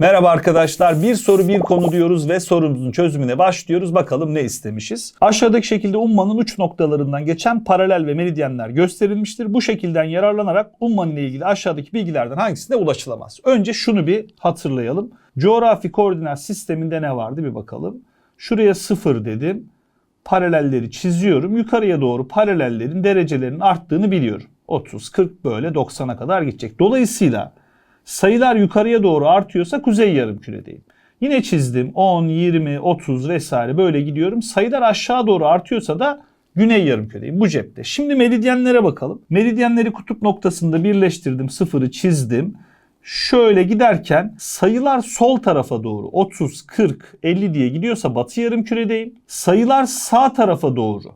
Merhaba arkadaşlar. Bir soru bir konu diyoruz ve sorumuzun çözümüne başlıyoruz. Bakalım ne istemişiz? Aşağıdaki şekilde ummanın uç noktalarından geçen paralel ve meridyenler gösterilmiştir. Bu şekilden yararlanarak umman ile ilgili aşağıdaki bilgilerden hangisine ulaşılamaz? Önce şunu bir hatırlayalım. Coğrafi koordinat sisteminde ne vardı bir bakalım. Şuraya sıfır dedim. Paralelleri çiziyorum. Yukarıya doğru paralellerin derecelerinin arttığını biliyorum. 30, 40 böyle 90'a kadar gidecek. Dolayısıyla sayılar yukarıya doğru artıyorsa kuzey yarımküredeyim. Yine çizdim 10, 20, 30 vesaire böyle gidiyorum. Sayılar aşağı doğru artıyorsa da güney yarımküredeyim bu cepte. Şimdi meridyenlere bakalım. Meridyenleri kutup noktasında birleştirdim. Sıfırı çizdim. Şöyle giderken sayılar sol tarafa doğru 30, 40, 50 diye gidiyorsa batı yarımküredeyim. Sayılar sağ tarafa doğru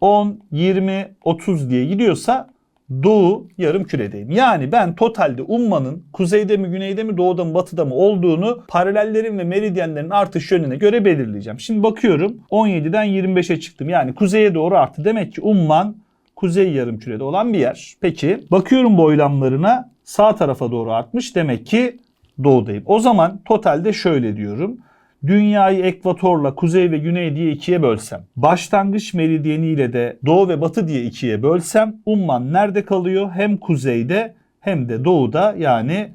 10, 20, 30 diye gidiyorsa doğu yarım küredeyim. Yani ben totalde ummanın kuzeyde mi, güneyde mi, doğuda mı, batıda mı olduğunu paralellerin ve meridyenlerin artış yönüne göre belirleyeceğim. Şimdi bakıyorum 17'den 25'e çıktım. Yani kuzeye doğru arttı. Demek ki umman kuzey yarım kürede olan bir yer. Peki bakıyorum boylamlarına sağ tarafa doğru artmış. Demek ki doğudayım. O zaman totalde şöyle diyorum. Dünyayı ekvatorla kuzey ve güney diye ikiye bölsem, başlangıç meridyeni ile de doğu ve batı diye ikiye bölsem, umman nerede kalıyor? Hem kuzeyde hem de doğuda yani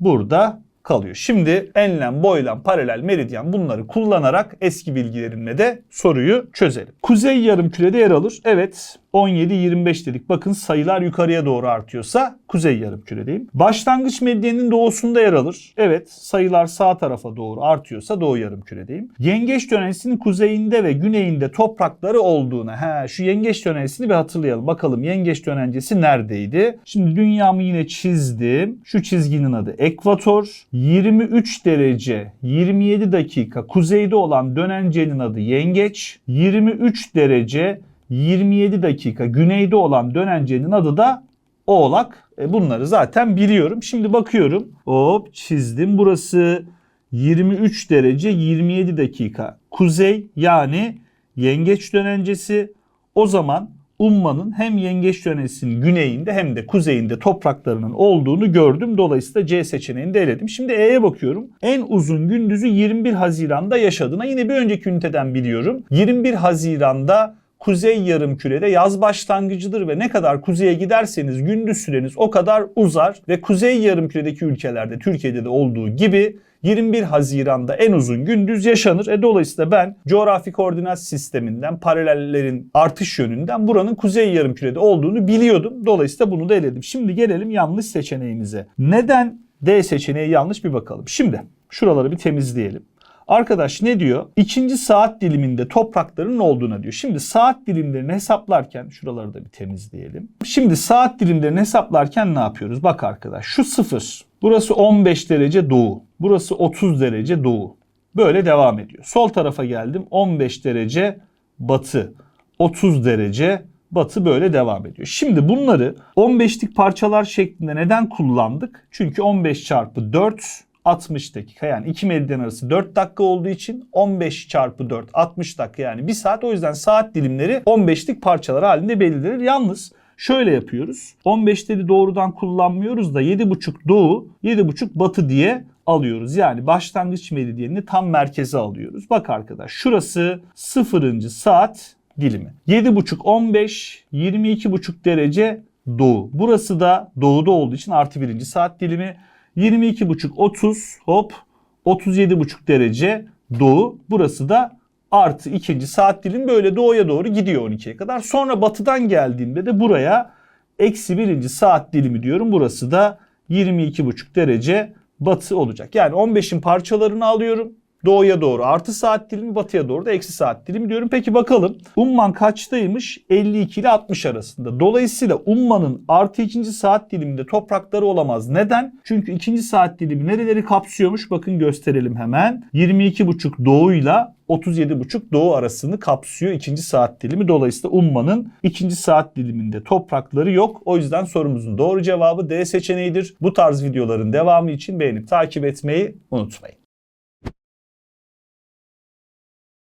burada kalıyor. Şimdi enlem, boylam, paralel, meridyen bunları kullanarak eski bilgilerimle de soruyu çözelim. Kuzey yarımkürede yer alır. Evet 17-25 dedik. Bakın sayılar yukarıya doğru artıyorsa kuzey yarımküredeyim. Başlangıç medyanın doğusunda yer alır. Evet sayılar sağ tarafa doğru artıyorsa doğu yarımküredeyim. Yengeç dönencesinin kuzeyinde ve güneyinde toprakları olduğuna. He, şu yengeç dönencesini bir hatırlayalım. Bakalım yengeç dönencesi neredeydi? Şimdi dünyamı yine çizdim. Şu çizginin adı ekvator. 23 derece 27 dakika kuzeyde olan dönencenin adı yengeç. 23 derece 27 dakika güneyde olan dönencenin adı da oğlak. E bunları zaten biliyorum. Şimdi bakıyorum. Hop çizdim. Burası 23 derece 27 dakika kuzey yani yengeç dönencesi. O zaman ummanın hem yengeç dönencesinin güneyinde hem de kuzeyinde topraklarının olduğunu gördüm. Dolayısıyla C seçeneğini de eledim. Şimdi E'ye bakıyorum. En uzun gündüzü 21 Haziran'da yaşadığına yine bir önceki üniteden biliyorum. 21 Haziran'da kuzey yarımkürede yaz başlangıcıdır ve ne kadar kuzeye giderseniz gündüz süreniz o kadar uzar ve kuzey yarımküredeki ülkelerde Türkiye'de de olduğu gibi 21 Haziran'da en uzun gündüz yaşanır. E dolayısıyla ben coğrafi koordinat sisteminden paralellerin artış yönünden buranın kuzey yarımkürede olduğunu biliyordum. Dolayısıyla bunu da eledim. Şimdi gelelim yanlış seçeneğimize. Neden D seçeneği yanlış bir bakalım. Şimdi şuraları bir temizleyelim. Arkadaş ne diyor? İkinci saat diliminde toprakların olduğuna diyor. Şimdi saat dilimlerini hesaplarken şuraları da bir temizleyelim. Şimdi saat dilimlerini hesaplarken ne yapıyoruz? Bak arkadaş şu sıfır. Burası 15 derece doğu. Burası 30 derece doğu. Böyle devam ediyor. Sol tarafa geldim. 15 derece batı. 30 derece batı böyle devam ediyor. Şimdi bunları 15'lik parçalar şeklinde neden kullandık? Çünkü 15 çarpı 4 60 dakika yani 2 meridyen arası 4 dakika olduğu için 15 çarpı 4 60 dakika yani 1 saat o yüzden saat dilimleri 15'lik parçalar halinde belirlenir. Yalnız şöyle yapıyoruz. 15'leri doğrudan kullanmıyoruz da 7,5 doğu 7,5 batı diye alıyoruz. Yani başlangıç meridyenini tam merkeze alıyoruz. Bak arkadaş şurası 0. saat dilimi. 7,5 15 22,5 derece doğu. Burası da doğuda olduğu için artı birinci saat dilimi. 22,5 30 hop 37,5 derece doğu. Burası da artı ikinci saat dilim böyle doğuya doğru gidiyor 12'ye kadar. Sonra batıdan geldiğimde de buraya eksi birinci saat dilimi diyorum. Burası da 22,5 derece batı olacak. Yani 15'in parçalarını alıyorum. Doğuya doğru artı saat dilimi, batıya doğru da eksi saat dilimi diyorum. Peki bakalım Umman kaçtaymış? 52 ile 60 arasında. Dolayısıyla Umman'ın artı ikinci saat diliminde toprakları olamaz. Neden? Çünkü ikinci saat dilimi nereleri kapsıyormuş? Bakın gösterelim hemen. 22,5 doğuyla 37,5 doğu arasını kapsıyor ikinci saat dilimi. Dolayısıyla Umman'ın ikinci saat diliminde toprakları yok. O yüzden sorumuzun doğru cevabı D seçeneğidir. Bu tarz videoların devamı için beğenip takip etmeyi unutmayın.